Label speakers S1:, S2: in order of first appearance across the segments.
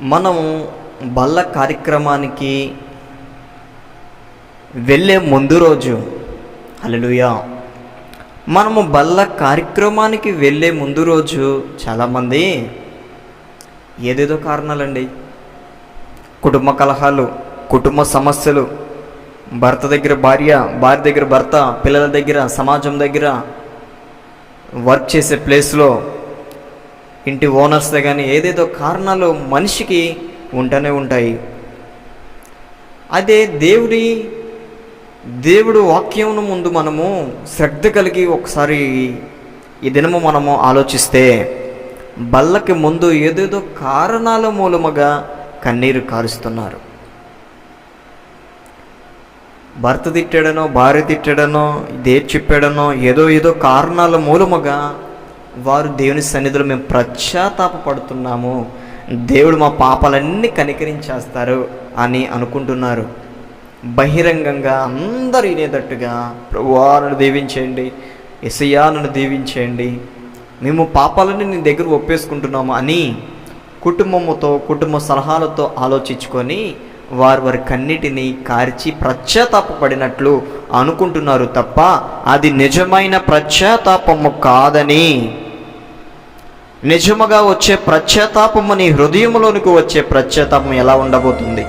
S1: మనము బల్ల కార్యక్రమానికి వెళ్ళే ముందు రోజు అలలుయా మనము బల్ల కార్యక్రమానికి వెళ్ళే ముందు రోజు చాలామంది ఏదేదో కారణాలండి. కుటుంబ కలహాలు కుటుంబ సమస్యలు భర్త దగ్గర భార్య భార్య దగ్గర భర్త పిల్లల దగ్గర సమాజం దగ్గర వర్క్ చేసే ప్లేస్లో ఇంటి ఓనర్స్ కానీ ఏదేదో కారణాలు మనిషికి ఉంటూనే ఉంటాయి. అదే దేవుడి దేవుడు వాక్యమును ముందు మనము శ్రద్ధ కలిగి ఒకసారి ఈ దినము మనము ఆలోచిస్తే బల్లకి ముందు ఏదేదో కారణాల మూలముగా కన్నీరు కారుస్తున్నారు. భర్త తిట్టాడనో భార్య తిట్టాడనో ఇదే చెప్పాడనో ఏదో ఏదో కారణాల మూలముగా వారు దేవుని సన్నిధిలో మేము పడుతున్నాము దేవుడు మా పాపాలన్నీ కనికరించేస్తారు అని అనుకుంటున్నారు. బహిరంగంగా అందరూ వినేటట్టుగా ప్రభువా నన్ను దీవించేయండి. ఎసయ్యా నన్ను దీవించేయండి. మేము పాపాలని నీ దగ్గర ఒప్పేసుకుంటున్నాము అని కుటుంబముతో కుటుంబ సలహాలతో ఆలోచించుకొని వారు వారి కన్నిటిని కార్చి ప్రత్యాతాపడినట్లు అనుకుంటున్నారు తప్ప అది నిజమైన ప్రత్యాతాపము కాదని నిజముగా వచ్చే ప్రత్యేతాపము నీ హృదయంలోనికి వచ్చే ప్రత్యేతాపం ఎలా ఉండబోతుంది?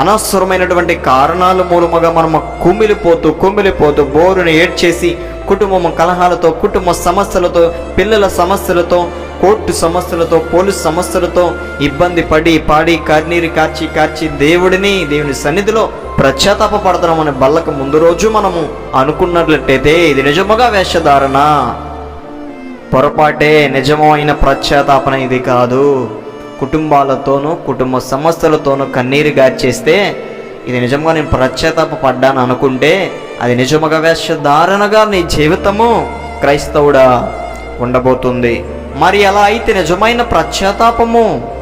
S1: అనవసరమైనటువంటి కారణాల మూలముగా మనము కుమిలిపోతూ కుమిలిపోతూ బోరుని ఏడ్చేసి కుటుంబం కలహాలతో కుటుంబ సమస్యలతో పిల్లల సమస్యలతో కోర్టు సమస్యలతో పోలీస్ సమస్యలతో ఇబ్బంది పడి పాడి కన్నీరు కార్చి కార్చి దేవుడిని దేవుని సన్నిధిలో ప్రత్యాతాప పడతామని బల్లకు ముందు రోజు మనము అనుకున్నట్లయితే ఇది నిజముగా వేషధారణ. పొరపాటే నిజమైన ప్రత్యాతాపన ఇది కాదు. కుటుంబాలతోనూ కుటుంబ సమస్యలతోనూ కన్నీరు గార్చేస్తే ఇది నిజంగా నేను ప్రత్యాతాప పడ్డాను అనుకుంటే అది నిజముగా వేషధారణగా నీ జీవితము క్రైస్తవుడా ఉండబోతుంది. మరి అలా అయితే నిజమైన ప్రత్యాతాపము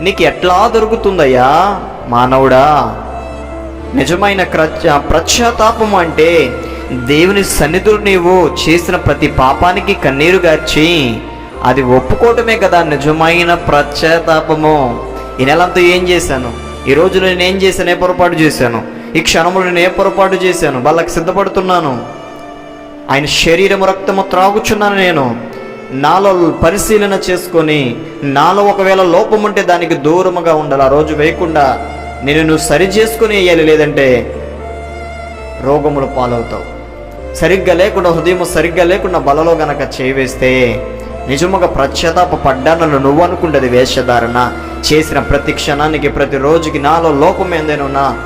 S1: నీకు ఎట్లా దొరుకుతుందయ్యా? మానవుడా నిజమైన క్రచ ప్రత్యాతాపము అంటే దేవుని సన్నిధులు నీవు చేసిన ప్రతి పాపానికి కన్నీరు గార్చి అది ఒప్పుకోవటమే కదా నిజమైన ప్రత్యేతాపము. ఈ నెలంతా ఏం చేశాను? ఈ రోజు నేను ఏం చేశాను? ఏ పొరపాటు చేశాను? ఈ క్షణములు నేను ఏ పొరపాటు చేశాను? వాళ్ళకి సిద్ధపడుతున్నాను. ఆయన శరీరము రక్తము త్రాగుచున్నాను నేను. నాలో పరిశీలన చేసుకొని నాలో ఒకవేళ లోపం ఉంటే దానికి దూరముగా ఉండాలి. ఆ రోజు వేయకుండా నేను నువ్వు సరి చేసుకుని వేయాలి. లేదంటే రోగములు పాలవుతావు. సరిగ్గా లేకుండా హృదయం సరిగ్గా లేకుండా బలలో గనక చేవేస్తే నిజముగా ప్రత్యతాప పడ్డానని నువ్వు అనుకుంటది వేషధారణ. చేసిన ప్రతి క్షణానికి ప్రతి రోజుకి నాలో లోపం ఏందేనున్నా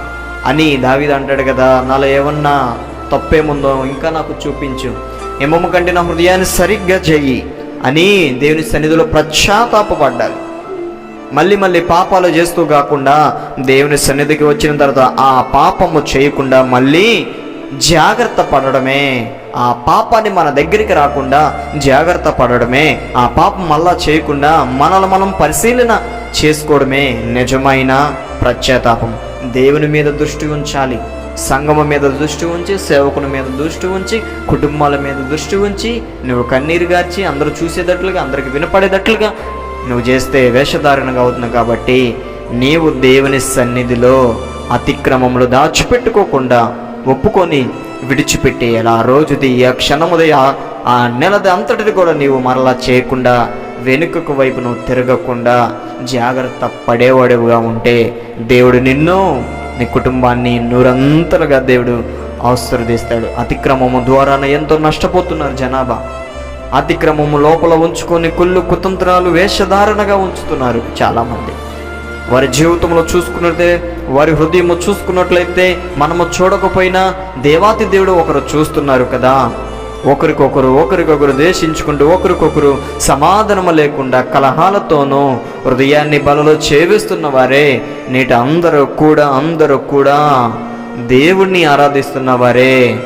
S1: అని దావిద అంటాడు కదా నాలో ఏమన్నా తప్పేముందో ఇంకా నాకు చూపించు. ఏమమ్మ కంటే నా హృదయాన్ని సరిగ్గా చెయ్యి అని దేవుని సన్నిధిలో పడ్డాలి. మళ్ళీ మళ్ళీ పాపాలు చేస్తూ కాకుండా దేవుని సన్నిధికి వచ్చిన తర్వాత ఆ పాపము చేయకుండా మళ్ళీ జాగ్రత్త పడడమే. ఆ పాపాన్ని మన దగ్గరికి రాకుండా జాగ్రత్త పడడమే. ఆ పాపం మళ్ళా చేయకుండా మనల్ని మనం పరిశీలన చేసుకోవడమే నిజమైన ప్రత్యేతాపం. దేవుని మీద దృష్టి ఉంచాలి. సంగమం మీద దృష్టి ఉంచి సేవకుని మీద దృష్టి ఉంచి కుటుంబాల మీద దృష్టి ఉంచి నువ్వు కన్నీరు గార్చి అందరూ చూసేటట్లుగా అందరికి వినపడేటట్లుగా నువ్వు చేస్తే వేషధారణగా అవుతుంది కాబట్టి నీవు దేవుని సన్నిధిలో అతిక్రమములు దాచిపెట్టుకోకుండా ఒప్పుకొని విడిచిపెట్టేయాలి ఆ రోజుది ఆ క్షణముది ఆ- ఆ నెలది అంతటిది కూడా నీవు మరలా చేయకుండా వెనుకకు వైపు నువ్వు తిరగకుండా జాగ్రత్త పడేవాడుగా ఉంటే దేవుడు నిన్ను నీ కుటుంబాన్ని నూరంతలుగా దేవుడు ఆశీర్వదిస్తాడు. అతిక్రమము ద్వారాన ఎంతో నష్టపోతున్నారు జనాభా. అతిక్రమము లోపల ఉంచుకొని కుళ్ళు కుతంత్రాలు వేషధారణగా ఉంచుతున్నారు చాలామంది. వారి జీవితంలో చూసుకున్నట్లయితే వారి హృదయము చూసుకున్నట్లయితే మనము చూడకపోయినా దేవాతి దేవుడు ఒకరు చూస్తున్నారు కదా. ఒకరికొకరు ఒకరికొకరు దేశించుకుంటూ ఒకరికొకరు సమాధానము లేకుండా కలహాలతోనూ హృదయాన్ని బలలో చేవిస్తున్న వారే. నేటి అందరూ కూడా అందరూ కూడా దేవుణ్ణి ఆరాధిస్తున్న వారే.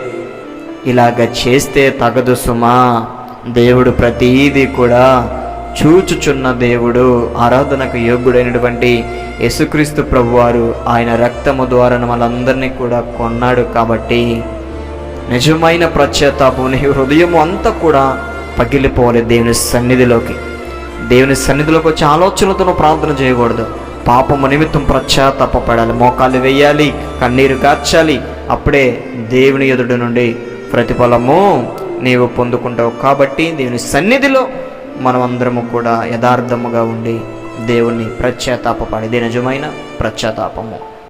S1: ఇలాగ చేస్తే తగదు సుమా. దేవుడు ప్రతీది కూడా చూచుచున్న దేవుడు ఆరాధనకు యోగ్యుడైనటువంటి యేసుక్రీస్తు ప్రభువారు ఆయన రక్తము ద్వారా మనందరినీ కూడా కొన్నాడు కాబట్టి నిజమైన ప్రత్యేతాపం నీ హృదయము అంతా కూడా పగిలిపోవాలి దేవుని సన్నిధిలోకి. దేవుని సన్నిధిలోకి వచ్చి ఆలోచనలతో ప్రార్థన చేయకూడదు. పాపము నిమిత్తం పడాలి మోకాళ్ళు వేయాలి కన్నీరు కార్చాలి. అప్పుడే దేవుని ఎదుటి నుండి ప్రతిఫలము నీవు పొందుకుంటావు కాబట్టి దేవుని సన్నిధిలో మనమందరము కూడా యథార్థముగా ఉండి దేవుణ్ణి ప్రత్యాతాపపడి ఇది నిజమైన ప్రత్యాతాపము.